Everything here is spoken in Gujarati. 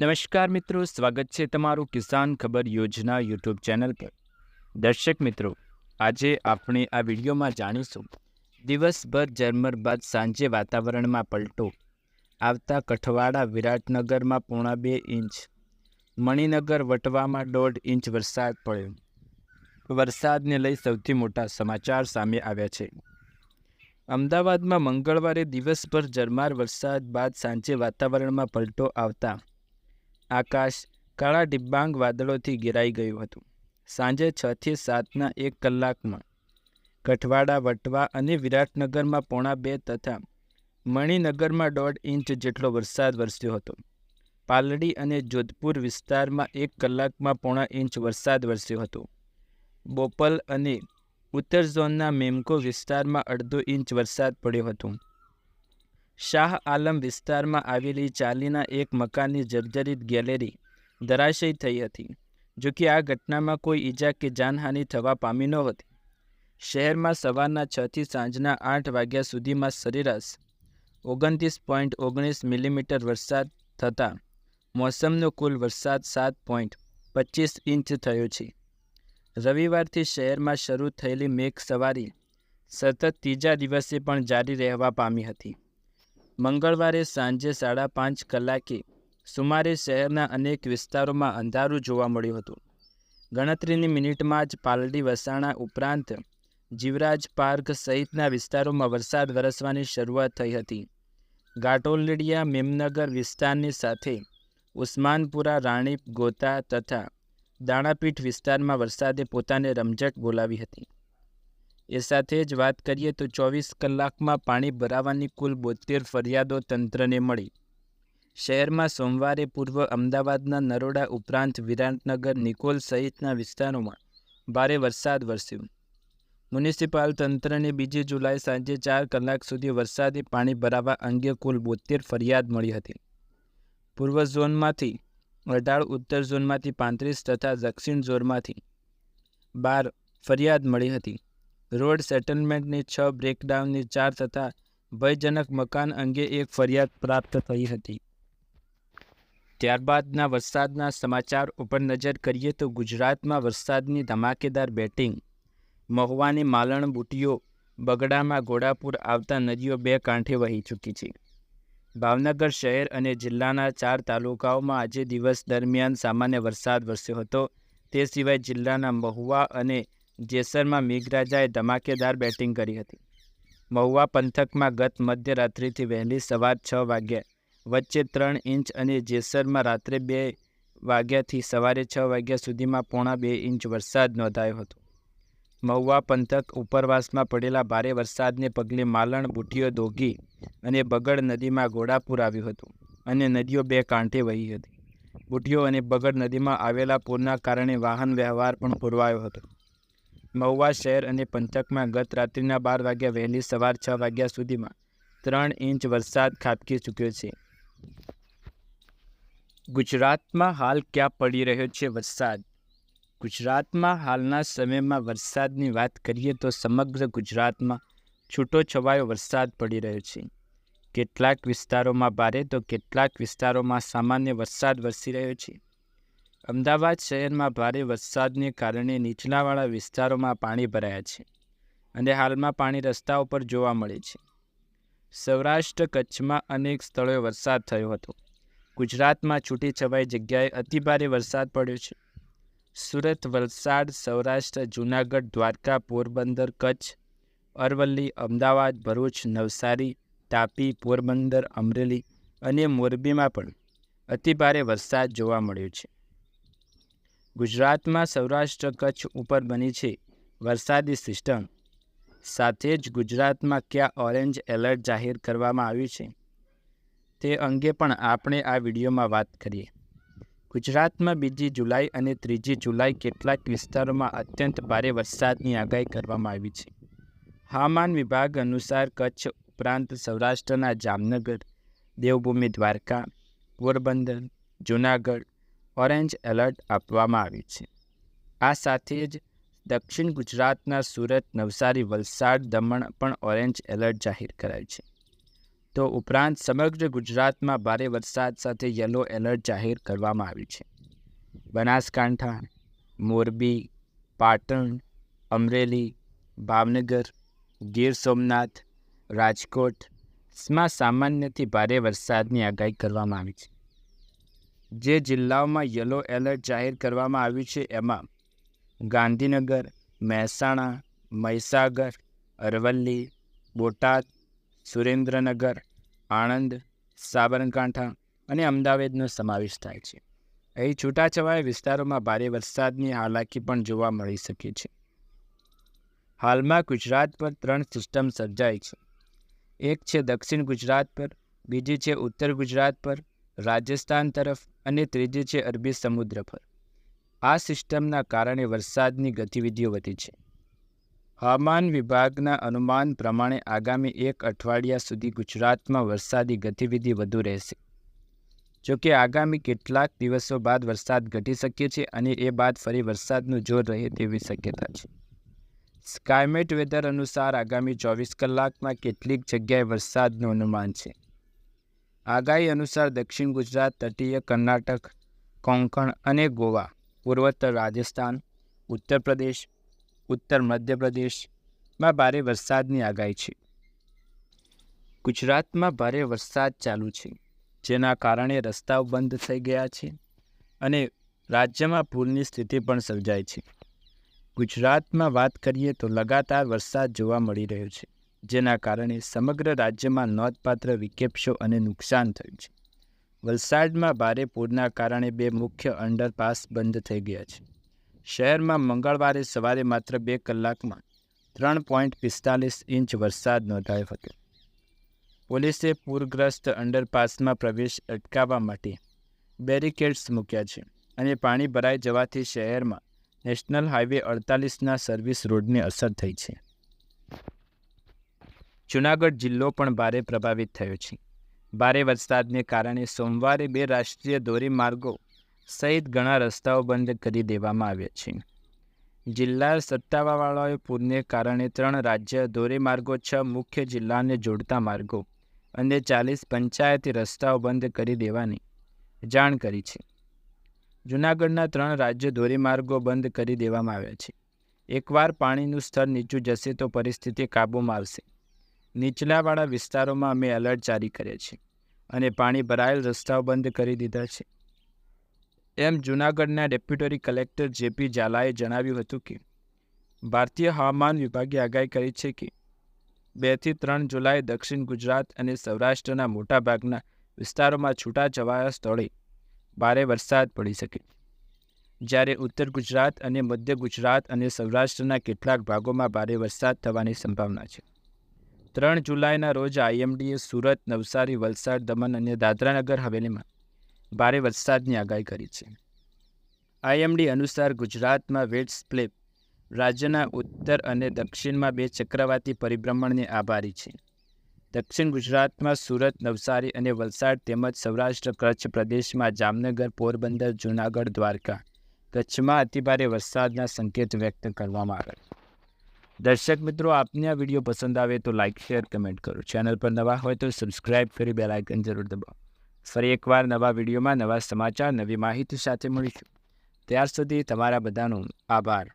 નમસ્કાર મિત્રો, સ્વાગત છે તમારું કિસાન ખબર યોજના યુટ્યુબ ચેનલ પર. દર્શક મિત્રો, આજે આપણે આ વિડીયોમાં જાણીશું. દિવસભર ઝરમર બાદ સાંજે વાતાવરણમાં પલટો. આવતા કઠવાડા વિરાટનગરમાં પોણા બે ઇંચ. મણિનગર વટવામાં દોઢ ઇંચ વરસાદ પડ્યો. વરસાદને લઈ સૌથી મોટા સમાચાર સામે આવ્યા છે. અમદાવાદમાં મંગળવારે દિવસભર ઝરમાર વરસાદ બાદ સાંજે વાતાવરણમાં પલટો આવતા આકાશ કાળા ડિબ્બાંગ વાદળોથી ઘેરાઈ ગયું હતું. સાંજે છથી સાતના એક કલાકમાં કઠવાડા વટવા અને વિરાટનગરમાં પોણા બે તથા મણિનગરમાં દોઢ ઇંચ જેટલો વરસાદ વરસ્યો હતો. પાલડી અને જોધપુર વિસ્તારમાં એક કલાકમાં પોણા ઇંચ વરસાદ વરસ્યો હતો. બોપલ અને ઉત્તર ઝોનના મેમકો વિસ્તારમાં અડધો ઇંચ વરસાદ પડ્યો હતો. શાહ આલમ વિસ્તારમાં આવેલી ચાલીના એક મકાનની જર્જરિત ગેલેરી ધરાશયી થઈ હતી, જો કે આ ઘટનામાં કોઈ ઈજા કે જાનહાનિ થવા પામી નહોતી. શહેરમાં સવારના છથી સાંજના આઠ વાગ્યા સુધીમાં સરેરાશ ઓગણત્રીસ પોઈન્ટ ઓગણીસ મિલીમીટર વરસાદ થતાં મોસમનો કુલ વરસાદ સાત પોઈન્ટ પચીસ ઇંચ થયો છે. રવિવારથી શહેરમાં શરૂ થયેલી મેઘ સવારી સતત ત્રીજા દિવસે પણ જારી રહેવા પામી હતી. મંગળવારે સાંજે સાડા પાંચ કલાકે સુમારે શહેરના અનેક વિસ્તારોમાં અંધારું જોવા મળ્યું હતું. ગણતરીની મિનિટમાં જ પાલડી વસાણા ઉપરાંત જીવરાજ પાર્ક સહિતના વિસ્તારોમાં વરસાદ વરસવાની શરૂઆત થઈ હતી. ઘાટોલડિયા મેમનગર વિસ્તારની સાથે ઉસ્માનપુરા, રાણીપ, ગોતા તથા દાણાપીઠ વિસ્તારમાં વરસાદે પોતાને રમઝટ બોલાવી હતી. એ સાથે જ વાત કરીએ તો ચોવીસ કલાકમાં પાણી ભરાવાની કુલ બોતેર ફરિયાદો તંત્રને મળી. શહેરમાં સોમવારે પૂર્વ અમદાવાદના નરોડા ઉપરાંત વિરાટનગર, નિકોલ સહિતના વિસ્તારોમાં ભારે વરસાદ વરસ્યો. મ્યુનિસિપાલ તંત્રને બીજી જુલાઈ સાંજે ચાર કલાક સુધી વરસાદી પાણી ભરાવા અંગે કુલ બોતેર ફરિયાદ મળી હતી. પૂર્વ ઝોનમાંથી અઢાર, ઉત્તર ઝોનમાંથી પાંત્રીસ તથા દક્ષિણ ઝોનમાંથી બાર ફરિયાદ મળી હતી. રોડ સેટલમેન્ટની છ બ્રેકડાઉનની ચાર તથા ભયજનક મકાન અંગે એક ફરિયાદ પ્રાપ્ત થઈ હતી. ત્યારબાદના વરસાદના સમાચાર ઉપર નજર કરીએ તો ગુજરાતમાં વરસાદની ધમાકેદાર બેટિંગ, મહુવાની માલણ બુટીઓ બગડામાં ઘોડાપુર આવતા નદીઓ બે કાંઠે વહી ચૂકી છે. ભાવનગર શહેર અને જિલ્લાના ચાર તાલુકાઓમાં આજે દિવસ દરમિયાન સામાન્ય વરસાદ વરસ્યો હતો. તે સિવાય જિલ્લાના મહુવા અને જેસરમાં મેઘરાજાએ ધમાકેદાર બેટિંગ કરી હતી. મહુવા પંથકમાં ગત મધ્યરાત્રિથી વહેલી સવાર છ વાગ્યા વચ્ચે ત્રણ ઇંચ અને જેસરમાં રાત્રે બે વાગ્યાથી સવારે છ વાગ્યા સુધીમાં પોણા બે ઇંચ વરસાદ નોંધાયો હતો. મહુવા પંથક ઉપરવાસમાં પડેલા ભારે વરસાદને પગલે માલણ બુટીઓ દોગી અને બગડ નદીમાં ઘોડાપુર આવ્યું હતું અને નદીઓ બે કાંઠે વહી હતી. બુટીઓ અને બગડ નદીમાં આવેલા પૂરના કારણે વાહન વ્યવહાર પણ પૂરવાયો હતો. મહુવા શહેર અને પંથકમાં ગત રાત્રિના બાર વાગ્યા વહેલી સવાર છ વાગ્યા સુધીમાં ત્રણ ઇંચ વરસાદ ખાબકી ચૂક્યો છે. ગુજરાતમાં હાલ ક્યાં પડી રહ્યો છે વરસાદ? ગુજરાતમાં હાલના સમયમાં વરસાદની વાત કરીએ તો સમગ્ર ગુજરાતમાં છૂટો છવાયો વરસાદ પડી રહ્યો છે. કેટલાક વિસ્તારોમાં ભારે તો કેટલાક વિસ્તારોમાં સામાન્ય વરસાદ વરસી રહ્યો છે. અમદાવાદ શહેરમાં ભારે વરસાદને કારણે નીચલાવાળા વિસ્તારોમાં પાણી ભરાયા છે અને હાલમાં પાણી રસ્તા ઉપર જોવા મળે છે. સૌરાષ્ટ્ર કચ્છમાં અનેક સ્થળોએ વરસાદ થયો હતો. ગુજરાતમાં છૂટી છવાઈ જગ્યાએ અતિભારે વરસાદ પડ્યો છે. સુરત, વલસાડ, સૌરાષ્ટ્ર, જૂનાગઢ, દ્વારકા, પોરબંદર, કચ્છ, અરવલ્લી, અમદાવાદ, ભરૂચ, નવસારી, તાપી, પોરબંદર, અમરેલી અને મોરબીમાં પણ અતિભારે વરસાદ જોવા મળ્યો છે. ગુજરાતમાં સૌરાષ્ટ્ર કચ્છ ઉપર બની છે વરસાદી સિસ્ટમ. સાથે જ ગુજરાતમાં ક્યાં ઓરેન્જ એલર્ટ જાહેર કરવામાં આવ્યું છે તે અંગે પણ આપણે આ વિડીયોમાં વાત કરીએ. ગુજરાતમાં બીજી જુલાઈ અને ત્રીજી જુલાઈ કેટલાક વિસ્તારોમાં અત્યંત ભારે વરસાદની આગાહી કરવામાં આવી છે. હવામાન વિભાગ અનુસાર કચ્છ ઉપરાંત સૌરાષ્ટ્રના જામનગર, દેવભૂમિ દ્વારકા, પોરબંદર, જૂનાગઢ ઓરેન્જ એલર્ટ આપવામાં આવ્યું છે. આ સાથે જ દક્ષિણ ગુજરાતના સુરત, નવસારી, વલસાડ દમણ પણ ઓરેન્જ એલર્ટ જાહેર કરાયું છે. તો ઉપરાંત સમગ્ર ગુજરાતમાં ભારે વરસાદ સાથે યલો એલર્ટ જાહેર કરવામાં આવ્યું છે. બનાસકાંઠા, મોરબી, પાટણ, અમરેલી, ભાવનગર, ગીર સોમનાથ, રાજકોટમાં સામાન્યથી ભારે વરસાદની આગાહી કરવામાં આવી છે. જે જિલ્લાઓમાં યલો એલર્ટ જાહેર કરવામાં આવ્યું છે, એમાં ગાંધીનગર, મહેસાણા, મહીસાગર, અરવલ્લી, બોટાદ, સુરેન્દ્રનગર, આણંદ, સાબરકાંઠા અને અમદાવાદનો સમાવેશ થાય છે. અહીં છૂટાછવાયા વિસ્તારોમાં ભારે વરસાદની હાલાકી પણ જોવા મળી શકે છે. હાલમાં ગુજરાત પર ત્રણ સિસ્ટમ સર્જાઈ છે. એક છે દક્ષિણ ગુજરાત પર, બીજી છે ઉત્તર ગુજરાત પર રાજસ્થાન તરફ અને ત્રીજી છે અરબી સમુદ્ર પર. આ સિસ્ટમના કારણે વરસાદની ગતિવિધિઓ વધી છે. હવામાન વિભાગના અનુમાન પ્રમાણે આગામી એક અઠવાડિયા સુધી ગુજરાતમાં વરસાદી ગતિવિધિ વધુ રહેશે. જોકે આગામી કેટલાક દિવસો બાદ વરસાદ ઘટી શકે છે અને એ બાદ ફરી વરસાદનું જોર રહે તેવી શક્યતા છે. સ્કાયમેટ વેધર અનુસાર આગામી ચોવીસ કલાકમાં કેટલીક જગ્યાએ વરસાદનું અનુમાન છે. આગાહી અનુસાર દક્ષિણ ગુજરાત, તટીય કર્ણાટક, કોંકણ અને ગોવા, પૂર્વોત્તર રાજસ્થાન, ઉત્તર પ્રદેશ, ઉત્તર મધ્યપ્રદેશમાં ભારે વરસાદની આગાહી છે. ગુજરાતમાં ભારે વરસાદ ચાલુ છે, જેના કારણે રસ્તાઓ બંધ થઈ ગયા છે અને રાજ્યમાં પૂરની સ્થિતિ પણ સર્જાય છે. ગુજરાતમાં વાત કરીએ તો લગાતાર વરસાદ જોવા મળી રહ્યો છે. જેના કારણે સમગ્ર રાજ્યમાં નોંધપાત્ર વિક્ષેપો અને નુકસાન થયું છે. વલસાડમાં ભારે પૂરના કારણે બે મુખ્ય અંડરપાસ બંધ થઈ ગયા છે. શહેરમાં મંગળવારે સવારે માત્ર બે કલાકમાં ત્રણ પોઈન્ટ પિસ્તાલીસ ઇંચ વરસાદ નોંધાયો હતો. પોલીસે પૂરગ્રસ્ત અંડરપાસમાં પ્રવેશ અટકાવવા માટે બેરિકેડ્સ મૂક્યા છે અને પાણી ભરાઈ જવાથી શહેરમાં નેશનલ હાઈવે અડતાલીસના સર્વિસ રોડને અસર થઈ છે. જૂનાગઢ જિલ્લો પણ ભારે પ્રભાવિત થયો છે. ભારે વરસાદને કારણે સોમવારે બે રાષ્ટ્રીય ધોરીમાર્ગો સહિત ઘણા રસ્તાઓ બંધ કરી દેવામાં આવ્યા છે. જિલ્લા સત્તાવાળાઓએ પૂરને કારણે ત્રણ રાજ્ય ધોરીમાર્ગો, છ મુખ્ય જિલ્લાને જોડતા માર્ગો અને ચાલીસ પંચાયતી રસ્તાઓ બંધ કરી દેવાની જાણ કરી છે. જૂનાગઢના ત્રણ રાજ્ય ધોરીમાર્ગો બંધ કરી દેવામાં આવ્યા છે. એકવાર પાણીનું સ્તર નીચું જશે તો પરિસ્થિતિ કાબૂમાં આવશે. નીચલાવાળા વિસ્તારોમાં અમે એલર્ટ જારી કર્યા છે અને પાણી ભરાયેલ રસ્તાઓ બંધ કરી દીધા છે. એમ જૂનાગઢના ડેપ્યુટરી કલેક્ટર જેપી ઝાલાએ જણાવ્યું હતું કે, ભારતીય હવામાન વિભાગે આગાહી કરી છે કે બેથી ત્રણ જુલાઈ દક્ષિણ ગુજરાત અને સૌરાષ્ટ્રના મોટાભાગના વિસ્તારોમાં છૂટાછવાયા સ્થળે ભારે વરસાદ પડી શકે. જ્યારે ઉત્તર ગુજરાત અને મધ્ય ગુજરાત અને સૌરાષ્ટ્રના કેટલાક ભાગોમાં ભારે વરસાદ થવાની સંભાવના છે. ત્રણ જુલાઈના રોજ આઈએમડીએ સુરત, નવસારી, વલસાડ, દમણ અને દાદરાનગર હવેલીમાં ભારે વરસાદની આગાહી કરી છે. આઈએમડી અનુસાર ગુજરાતમાં વેટ સ્પ્લેપ રાજ્યના ઉત્તર અને દક્ષિણમાં બે ચક્રવાતી પરિભ્રમણને આભારી છે. દક્ષિણ ગુજરાતમાં સુરત, નવસારી અને વલસાડ તેમજ સૌરાષ્ટ્ર કચ્છ પ્રદેશમાં જામનગર, પોરબંદર, જૂનાગઢ, દ્વારકા કચ્છમાં અતિભારે વરસાદના સંકેત વ્યક્ત કરવામાં આવે દર્શક મિત્રો, આપને આ વીડિયો પસંદ આવે તો લાઇક શેર કમેન્ટ કરો. ચેનલ પર નવા હોય તો સબસ્ક્રાઇબ કરી બેલ આઇકન જરૂર દબાવો. ફરી એકવાર નવા વિડીયોમાં નવા સમાચાર, નવી માહિતી સાથે મળીશું. ત્યાર સુધી તમારા બધાનો આભાર.